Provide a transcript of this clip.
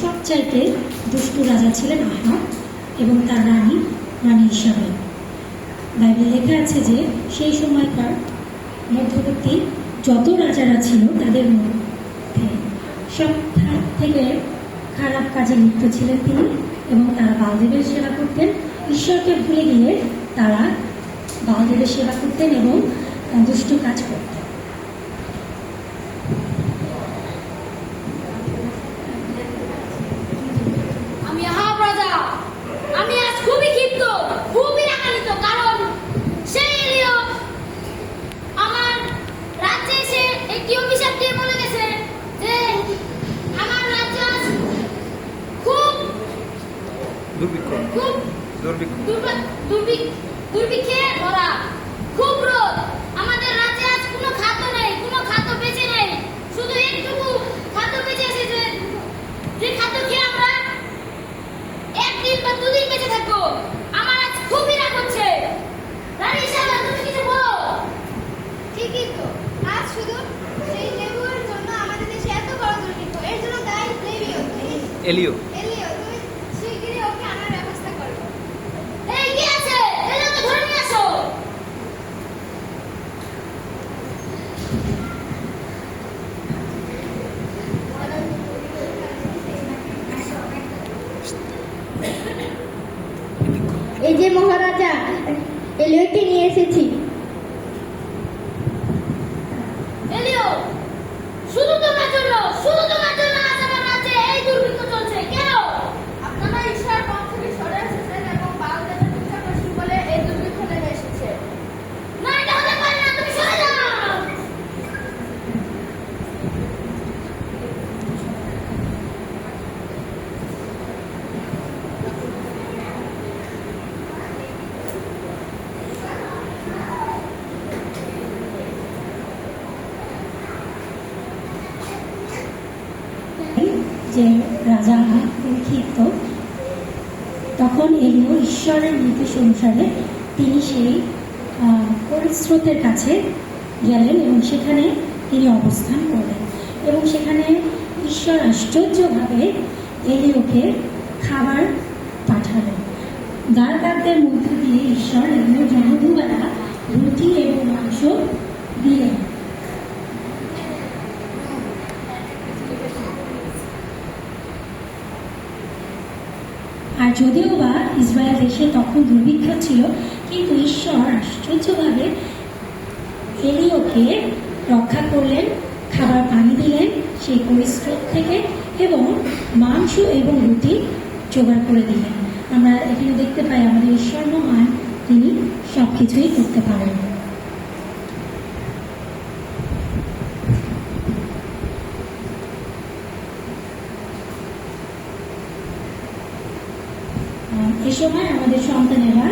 সবচাইতে দুষ্টু রাজা ছিলেন আহাব এবং তার রানী রানী হিসাবে। বাইবেল লেখা আছে যে, সেই সময়কার মধ্যবর্তী যত রাজারা ছিল তাদের মধ্যে সব থেকে খারাপ কাজে লিপ্ত ছিলেন তিনি এবং তারা বালদেবের সেবা করতেন। ঈশ্বরকে ভুলে গিয়ে তারা বালদেবের সেবা করতেন এবং দুষ্ট কাজ করতেন আমি আহাব রাজা আমি আজ খুবই ক্ষিপ্ত খুবই রাগান্বিত কারণ সেই এলিও আমার রাজ্যে এসে একটি অভিশাপ দিয়ে বলে গেছে যে আমার রাজ্য আজ খুব দুর্ভিক্ষ। দুর্ভিক্ষ। দুর্ভিক্ষে ভরা। খুব রোদ। আমাদের রাজ্যে আজ কোনো খাদ্য নেই কোনো খাদ্য বেঁচে নেই। শুধু একটুকু খাদ্য বেঁচে আছে যে যে খাদ্য খেয়ে আমরা একদিন বা দুদিন বেঁচে থাকব আমার আজ খুবই রাগ হচ্ছে। রানী সাহেব তুমি কিছু বলো? ঠিকই তো। আজ শুধু সেই লেবুর জন্য আমাদের দেশে এত বড় দুর্ভিক্ষ। এর জন্য দায়ী এলিও। এলিও। যে মহারাজা এলিওকে নিয়ে এসেছি। এলিও শুধু তোমার জন্য শুধু তোমার জন্য আজ আমার রাজ্যে এই দুর্ভিক্ষ চলছে কেন আপনারা ঈশ্বর পক্ষ থেকে সরে এসেছেন এবং বালদেবের পূজা করছেন বলে এই দুর্ভিক্ষ নেমে এসেছে না এটা হতে পারে না তুমি সরে যাও যে রাজা ক্ষিপ্ত তখন এলিও ঈশ্বরের নির্দেশ অনুসারে তিনি সেই পরিস্রোতের কাছে গেলেন এবং সেখানে তিনি অবস্থান করলেন। এবং সেখানে ঈশ্বর আশ্চর্যভাবে এলিওকে খাবার পাঠালেন। দ্বারকারদের মধ্য দিয়ে ঈশ্বর এলিও জন্মবেলা রুটি এবং মাংস দিলেন আর যদিও বা ইসরায়েল দেশে তখন দুর্ভিক্ষ ছিল, কিন্তু ঈশ্বর আশ্চর্যভাবে এলিওকে রক্ষা করলেন, খাবার পানি দিলেন, সেই পরিস্রোত থেকে এবং মাংস এবং রুটি জোগাড় করে দিলেন। আমরা এখানে দেখতে পাই আমাদের ঈশ্বর মহান তিনি সব কিছুই করতে পারেন। এ সময় আমাদের সন্তানেরা